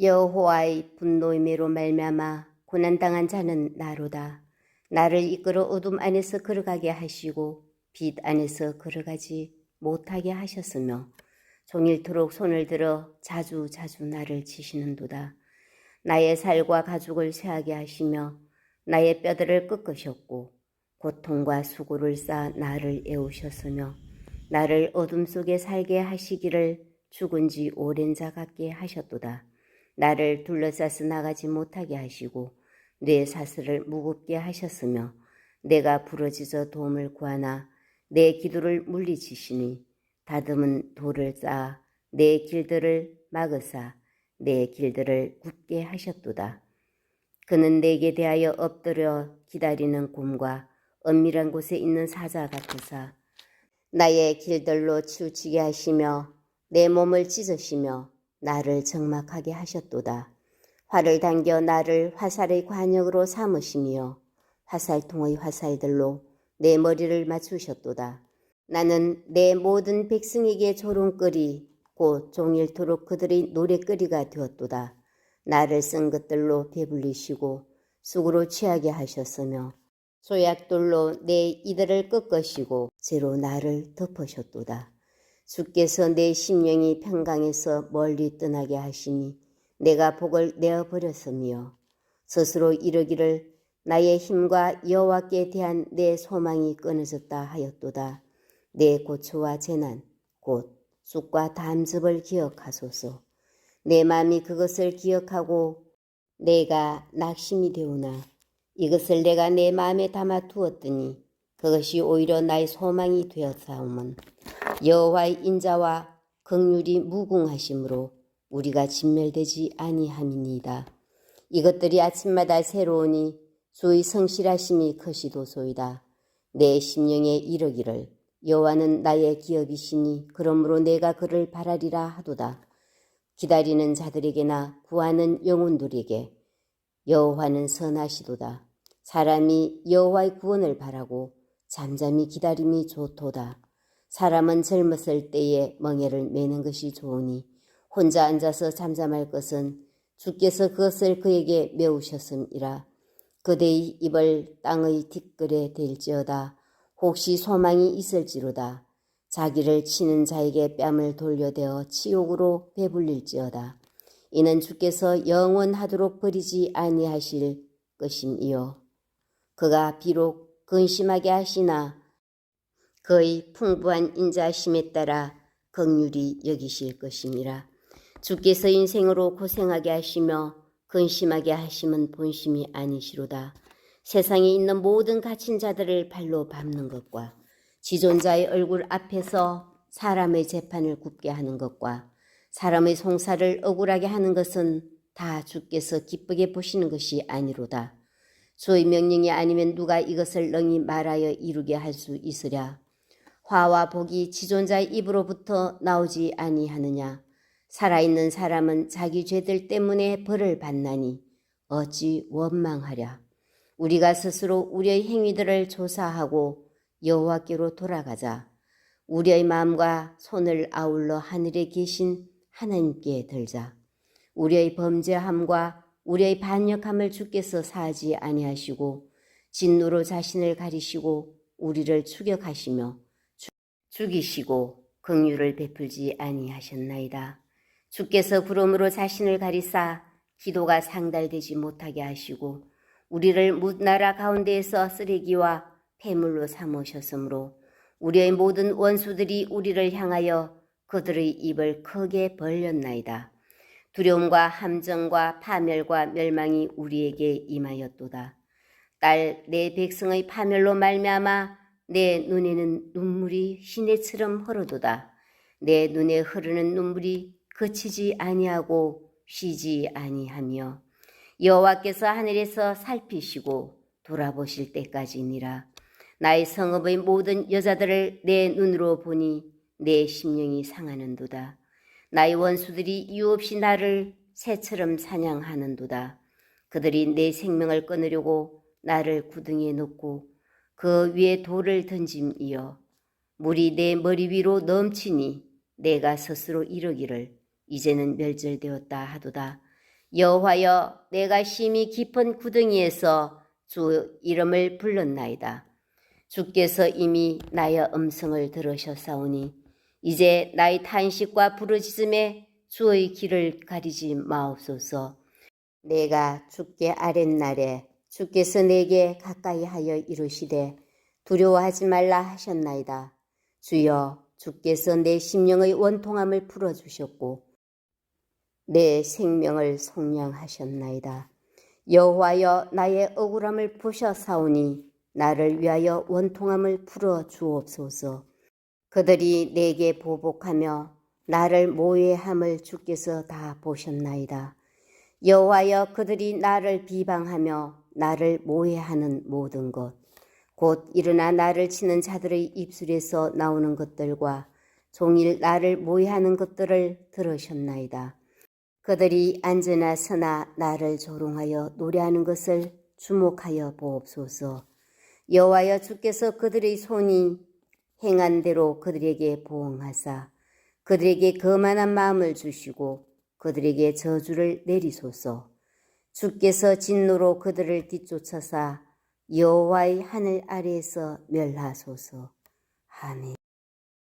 여호와의 분노의 매로 말미암아 고난당한 자는 나로다. 나를 이끌어 어둠 안에서 걸어가게 하시고 빛 안에서 걸어가지 못하게 하셨으며 종일토록 손을 들어 자주 자주 나를 치시는도다. 나의 살과 가죽을 쇠하게 하시며 나의 뼈들을 꺾으셨고 고통과 수고를 쌓아 나를 애우셨으며 나를 어둠 속에 살게 하시기를 죽은 지 오랜 자 같게 하셨도다. 나를 둘러싸서 나가지 못하게 하시고 내 사슬을 무겁게 하셨으며 내가 부러지져 도움을 구하나 내 기도를 물리치시니 다듬은 돌을 쌓아 내 길들을 막으사 내 길들을 굽게 하셨도다. 그는 내게 대하여 엎드려 기다리는 곰과 은밀한 곳에 있는 사자 같으사 나의 길들로 치우치게 하시며 내 몸을 찢으시며 나를 적막하게 하셨도다. 활을 당겨 나를 화살의 관역으로 삼으시며 화살통의 화살들로 내 머리를 맞추셨도다. 나는 내 모든 백성에게 조롱거리 곧 종일토록 그들의 노래거리가 되었도다. 나를 쓴 것들로 배불리시고 쑥으로 취하게 하셨으며 소약돌로 내 이들을 꺾으시고 죄로 나를 덮으셨도다. 주께서 내 심령이 평강에서 멀리 떠나게 하시니 내가 복을 내어 버렸으며 스스로 이르기를 나의 힘과 여호와께 대한 내 소망이 끊어졌다 하였도다. 내 고초와 재난 곧 쑥과 담즙을 기억하소서. 내 마음이 그것을 기억하고 내가 낙심이 되오나 이것을 내가 내 마음에 담아 두었더니 그것이 오히려 나의 소망이 되었사오면 여호와의 인자와 긍휼이 무궁하심으로 우리가 진멸되지 아니함이니이다. 이것들이 아침마다 새로우니 주의 성실하심이 크시도소이다. 내 심령에 이르기를 여호와는 나의 기업이시니 그러므로 내가 그를 바라리라 하도다. 기다리는 자들에게나 구하는 영혼들에게 여호와는 선하시도다. 사람이 여호와의 구원을 바라고 잠잠히 기다림이 좋도다. 사람은 젊었을 때에 멍에를 매는 것이 좋으니 혼자 앉아서 잠잠할 것은 주께서 그것을 그에게 메우셨음이라. 그대의 입을 땅의 뒷글에 댈지어다. 혹시 소망이 있을지로다. 자기를 치는 자에게 뺨을 돌려대어 치욕으로 배불릴지어다. 이는 주께서 영원하도록 버리지 아니하실 것임이요. 그가 비록 근심하게 하시나 그의 풍부한 인자심에 따라 극률이 여기실 것임이라. 주께서 인생으로 고생하게 하시며 근심하게 하심은 본심이 아니시로다. 세상에 있는 모든 갇힌 자들을 발로 밟는 것과 지존자의 얼굴 앞에서 사람의 재판을 굽게 하는 것과 사람의 송사를 억울하게 하는 것은 다 주께서 기쁘게 보시는 것이 아니로다. 주의 명령이 아니면 누가 이것을 능히 말하여 이루게 할 수 있으랴. 화와 복이 지존자의 입으로부터 나오지 아니하느냐. 살아있는 사람은 자기 죄들 때문에 벌을 받나니 어찌 원망하랴. 우리가 스스로 우리의 행위들을 조사하고 여호와께로 돌아가자. 우리의 마음과 손을 아울러 하늘에 계신 하나님께 들자. 우리의 범죄함과 우리의 반역함을 주께서 사하지 아니하시고 진노로 자신을 가리시고 우리를 추격하시며 죽이시고 긍휼을 베풀지 아니하셨나이다. 주께서 구름으로 자신을 가리사 기도가 상달되지 못하게 하시고 우리를 뭇나라 가운데에서 쓰레기와 폐물로 삼으셨으므로 우리의 모든 원수들이 우리를 향하여 그들의 입을 크게 벌렸나이다. 두려움과 함정과 파멸과 멸망이 우리에게 임하였도다. 딸 내 백성의 파멸로 말미암아 내 눈에는 눈물이 시내처럼 흐르도다. 내 눈에 흐르는 눈물이 그치지 아니하고 쉬지 아니하며 여호와께서 하늘에서 살피시고 돌아보실 때까지니라. 나의 성읍의 모든 여자들을 내 눈으로 보니 내 심령이 상하는도다. 나의 원수들이 이유 없이 나를 새처럼 사냥하는도다. 그들이 내 생명을 끊으려고 나를 구덩이에 놓고 그 위에 돌을 던짐이여 물이 내 머리 위로 넘치니 내가 스스로 이르기를 이제는 멸절되었다 하도다. 여호와여 내가 심히 깊은 구덩이에서 주 이름을 불렀나이다. 주께서 이미 나의 음성을 들으셨사오니 이제 나의 탄식과 부르짖음에 주의 길을 가리지 마옵소서. 내가 주께 아랫날에 주께서 내게 가까이 하여 이르시되 두려워하지 말라 하셨나이다. 주여 주께서 내 심령의 원통함을 풀어주셨고 내 생명을 속량하셨나이다. 여호와여 나의 억울함을 보셔사오니 나를 위하여 원통함을 풀어 주옵소서. 그들이 내게 보복하며 나를 모해함을 주께서 다 보셨나이다. 여호와여 그들이 나를 비방하며 나를 모해하는 모든 것, 곧 일어나 나를 치는 자들의 입술에서 나오는 것들과 종일 나를 모해하는 것들을 들으셨나이다. 그들이 앉으나 서나 나를 조롱하여 노래하는 것을 주목하여 보옵소서. 여호와여 주께서 그들의 손이 행한 대로 그들에게 보응하사 그들에게 거만한 마음을 주시고 그들에게 저주를 내리소서. 주께서 진노로 그들을 뒤쫓아사 여호와의 하늘 아래에서 멸하소서. 아멘.